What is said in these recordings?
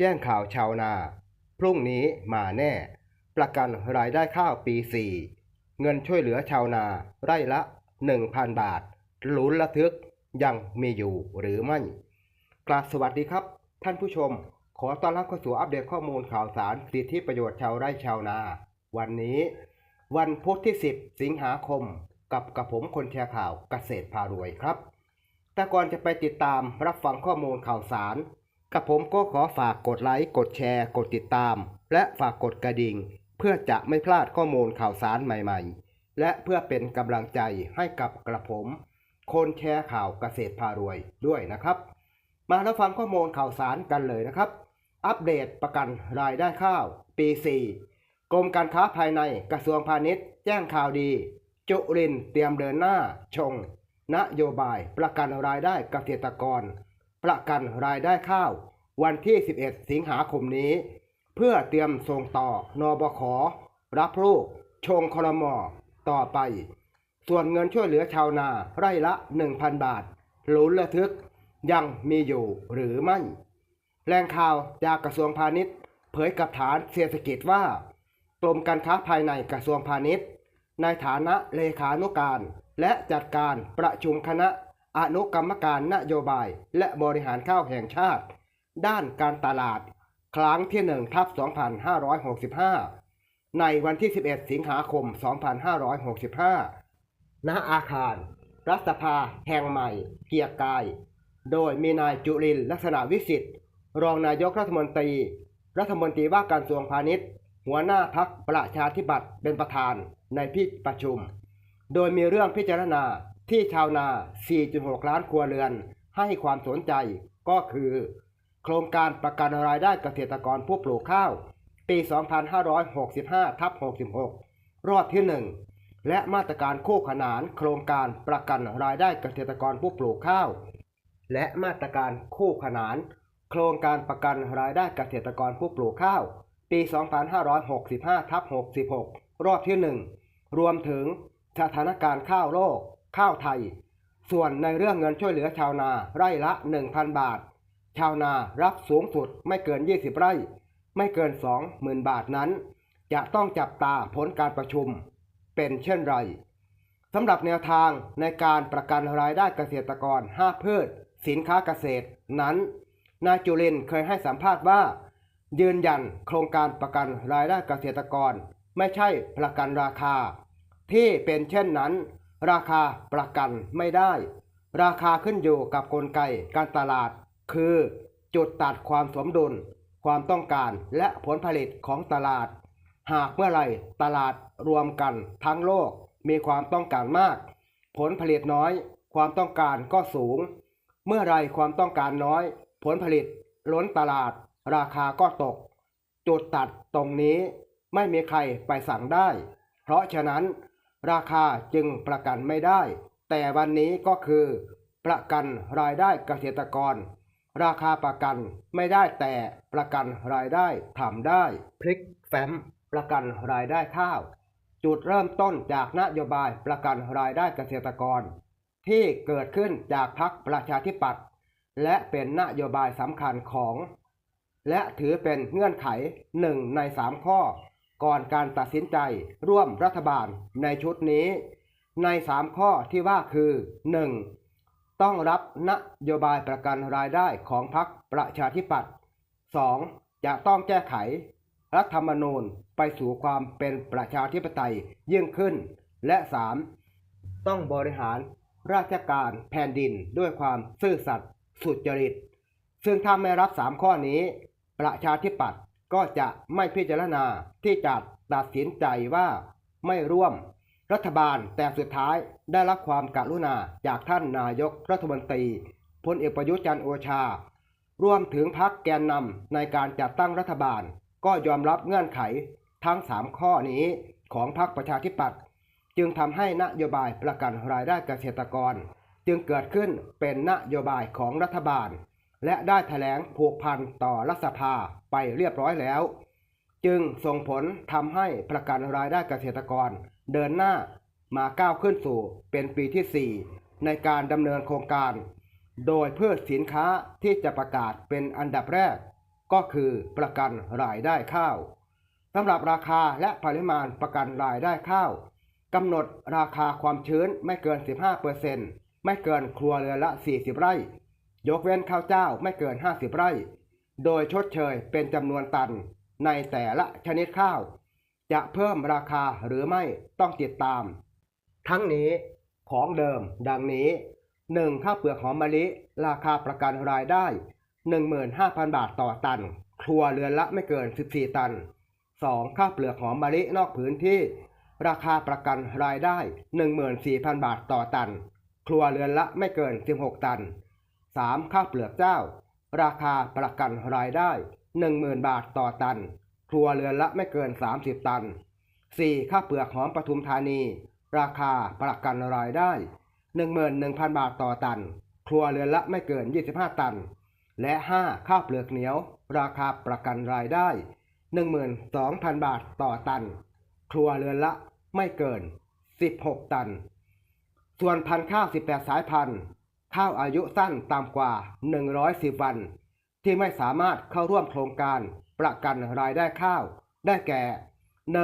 แจ้งข่าวชาวนา พรุ่งนี้มาแน่ ประกันรายได้ข้าวปี 4 เงินช่วยเหลือชาวนาไร่ละ 1,000 บาทลุ้นระทึกยังมีอยู่หรือไม่กราบสวัสดีครับ ท่านผู้ชม ขอต้อนรับเข้าสู่อัปเดตข้อมูลข่าวสารสิทธิประโยชน์ชาวไร่ชาวนา วันนี้ วันพุธที่ 10 สิงหาคม กับกับผมคนแชร์ข่าวเกษตรพารวยครับ แต่ก่อนจะไปติดตามรับฟังข้อมูลข่าวสาร กับผมก็ขอฝากกดไลค์กดแชร์ กดติดตาม และฝากกดกระดิ่ง เพื่อจะไม่พลาดข้อมูลข่าวสารใหม่ๆ และเพื่อเป็นกำลังใจให้กับกระผม คนแชร์ข่าวเกษตรพารวยด้วยนะครับ มารับฟังข้อมูลข่าวสารกันเลยนะครับ อัปเดตประกันรายได้ข้าว ปี 4 กรมการค้าภายในกระทรวงพาณิชย์ แจ้งข่าวดี จุรินเตรียมเดินหน้าชง นโยบายประกันรายได้เกษตรกร ประกันรายได้ข้าว วันที่ 11 สิงหาคมนี้ เพื่อเตรียมส่งต่อนบขรับลูกชงคลมอต่อไป ส่วนเงินช่วยเหลือชาวนาไร่ละ 1,000 บาทหลุนระทึกยังมีอยู่หรือไม่แหล่งข่าวจากกระทรวงพาณิชย์ เผยกับฐานเศรษฐกิจว่ากรมการค้าภายในกระทรวงพาณิชย์ ในฐานะเลขานุการ และจัดการประชุมคณะ อนุกรรมการนโยบายและบริหารข้าวแห่งชาติ ด้านการตลาด ครั้งที่1ทับ2565 ในวันที่ 11 สิงหาคม 2565 ณ อาคาร รัฐสภาแห่งใหม่ เกียรกาย โดยมีนายจุรินลักษณะวิสิทธิ์ รองนายกรัฐมนตรี รัฐมนตรีว่าการกระทรวงพาณิชย์ หัวหน้าพักประชาธิปัตย์เป็นประธานในพิประชุม โดยมีเรื่องพิจารณา ที่ชาวนา 4.6 ล้านครัวเรือน ให้ความสนใจก็คือ โครงการประกันรายได้เกษตรกรผู้ปลูกข้าว ปี 2565ทับ66 รอบที่ 1 และมาตรการคู่ขนานโครงการประกันรายได้เกษตรกรผู้ปลูกข้าว และมาตรการคู่ขนาน โครงการประกันรายได้เกษตรกรผู้ปลูกข้าว ปี 2565ทับ66 รอบที่ 1 รวมถึงสถานการณ์ข้าวโลก ข้าวไทย ส่วนในเรื่องเงินช่วยเหลือชาวนาไร่ละ 1,000 บาท ชาวนารับสูงสุดไม่เกิน 20 ไร่ ไม่เกิน 20,000 บาทนั้น จะต้องจับตาผลการประชุม เป็นเช่นไรสำหรับแนวทางในการประกันรายได้เกษตรกร 5 พืช สินค้าเกษตรนั้น นายจุลินเคยให้สัมภาษณ์ว่า ยืนยันโครงการประกันรายได้เกษตรกร ไม่ใช่ประกันราคา ที่เป็นเช่นนั้น ราคาประกันไม่ได้ ราคาขึ้นอยู่กับกลไกการตลาด คือ จุดตัดความสมดุล ความต้องการและผลผลิตของตลาด หากเมื่อไรตลาดรวมกันทั้งโลกมีความต้องการมาก ผลผลิตน้อย ความต้องการก็สูง เมื่อไรความต้องการน้อย ผลผลิตล้นตลาด ราคาก็ตก จุดตัดตรงนี้ไม่มีใครไปสั่งได้ เพราะฉะนั้น ราคาจึงประกันไม่ได้ แต่วันนี้ก็คือ ประกันรายได้เกษตรกร ราคาประกันไม่ได้แต่ประกันรายได้ทำได้พลิกแฟ้มประกันรายได้ข้าว จุดเริ่มต้นจากนโยบายประกันรายได้เกษตรกร ที่เกิดขึ้นจากพรรคประชาธิปัตย์และเป็นนโยบายสำคัญของ และถือเป็นเงื่อนไขหนึ่งในสามข้อ ก่อนการตัดสินใจร่วมรัฐบาลในชุดนี้ ในสามข้อที่ว่าคือ 1. ต้องรับนโยบายประกันรายได้ของพรรคประชาธิปัตย์ 2. จะต้องแก้ไข รัฐธรรมนูญไปสู่ความเป็นประชาธิปไตยยิ่งขึ้น และ 3. ต้องบริหารราชการแผ่นดินด้วยความซื่อสัตย์สุจริต ซึ่งถ้าไม่รับ 3 ข้อนี้ ประชาธิปัตย์ ก็จะไม่พิจารณาที่จะตัดสินใจว่าไม่ร่วม รัฐบาลแต่สุดท้ายได้รับความกรุณาจากท่านนายกรัฐมนตรีพลเอกประยุทธ์จันโอชา รวมถึงพักแกนนำในการจัดตั้งรัฐบาล ก็ยอมรับเงื่อนไขทั้ง 3 ข้อนี้ของพรรคประชาธิปัตย์จึงทำให้นโยบายประกันรายได้เกษตรกร จึงเกิดขึ้นเป็นนโยบายของรัฐบาล และได้แถลงผูกพันต่อรัฐสภาไปเรียบร้อยแล้ว จึงส่งผลทำให้ประกันรายได้เกษตรกร เดินหน้ามาก้าวขึ้นสู่เป็นปีที่ 4 ในการดำเนินโครงการ โดยเพืชสินค้าที่จะประกาศเป็นอันดับแรก ก็คือประกันรายได้ข้าวสำหรับราคาและปริมาณประกันรายได้ข้าวกำหนดราคาความชื้นไม่เกิน 15%ไม่เกินครัวเรือนละ 40 ไร่ ยกเว้นข้าวเจ้าไม่เกิน 50 ไร่ โดยชดเชยเป็นจำนวนตันในแต่ละชนิดข้าว จะเพิ่มราคาหรือไม่ต้องติดตาม ทั้งนี้ของเดิมดังนี้ 1. ข้าวเปลือกหอมมะลิ ราคาประกันรายได้ 15,000 บาทต่อตัน ครัวเรือนละไม่เกิน 14 ตัน 2. ข้าวเปลือกหอมมะลินอกพื้นที่ ราคาประกันรายได้ 14,000 บาทต่อตัน ครัวเรือนละไม่เกิน 16 ตัน 3. ข้าวเปลือกเจ้า ราคาประกันรายได้ 10,000 บาทต่อตัน ครัวเรือนละไม่เกิน 30 ตัน 4. ข้าวเปลือกหอมปทุมธานี ราคาประกันรายได้ 11,000 บาทต่อตัน ครัวเรือนละไม่เกิน 25 ตัน และ 5. ข้าวเปลือกเหนียว ราคาประกันรายได้ 12,000 บาทต่อตัน ครัวเรือนละไม่เกิน 16 ตัน ส่วนพันธุ์ข้าว 18 สายพันธุ์ ข้าวอายุสั้นต่ำกว่า 110 วัน ที่ไม่สามารถเข้าร่วมโครงการประกันรายได้ข้าว ได้แก่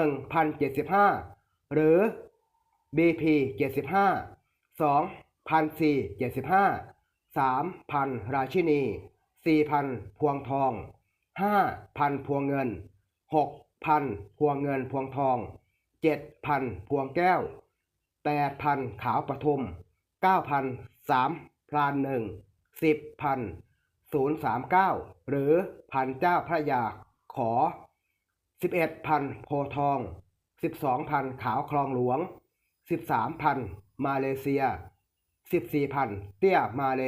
1,075 หรือ BP 75 2,004 75 3,000 ราชินี 4,000 พวงทอง 5,000 พวงเงิน 6,000 พวงเงินพวงทอง 7,000 พวงแก้ว 8,000 ขาวปทุม 9,000 รานหนึ่งสิบพันศูนย์สามเก้าหรือพันเจ้าพระยาขอสิบเอ็ดพันโพทองสิบสองพันขาวคลองหลวงสิบสามพันมาเลเซียสิบสี่พันเตี้ยมาเล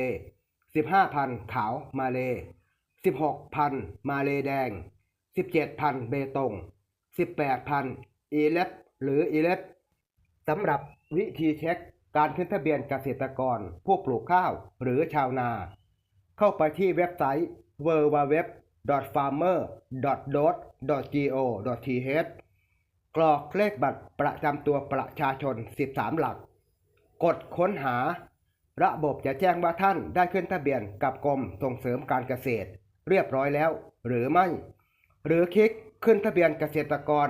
สิบห้าพันขาวมาเลสิบหกพันมาเลแดงสิบเจ็ดพันเบตงสิบแปดพันอีเล็บหรืออีเล็บสำหรับวิธีเช็ค การขึ้นทะเบียนเกษตรกร ผู้ปลูกข้าวหรือชาวนา เข้าไปที่เว็บไซต์ www.farmer.dot.go.th กรอกเลขบัตรประจำตัวประชาชน 13 หลัก กดค้นหา ระบบจะแจ้งว่าท่านได้ขึ้นทะเบียนกับกรมส่งเสริมการเกษตร เรียบร้อยแล้ว หรือไม่ หรือคลิกขึ้นทะเบียนเกษตรกร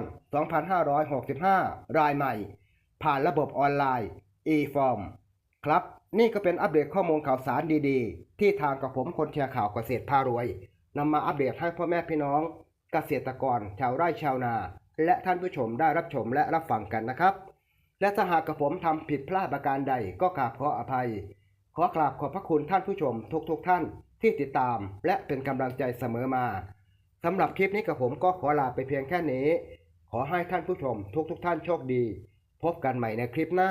2565 รายใหม่ ผ่านระบบออนไลน์ e-form ครับ นี่ก็เป็นอัปเดตข้อมูลข่าวสารดีๆ ที่ทางกับผมคนแชร์ข่าวเกษตรพารวยนำมาอัปเดตให้พ่อแม่พี่น้อง เกษตรกรชาวไร่ชาวนา และท่านผู้ชมได้รับชมและรับฟังกันนะครับ และถ้าหากกับผมทำผิดพลาดประการใดก็กราบขออภัย ขอกราบขอบพระคุณท่านผู้ชมทุกๆทท่านที่ติดตามและเป็นกำลังใจเสมอมาสำหรับคลิปนี้กับผมก็ขอลาไปเพียงแค่นี้ ขอให้ท่านผู้ชมทุกๆทท่านโชคดี พบกันใหม่ในคลิปหน้า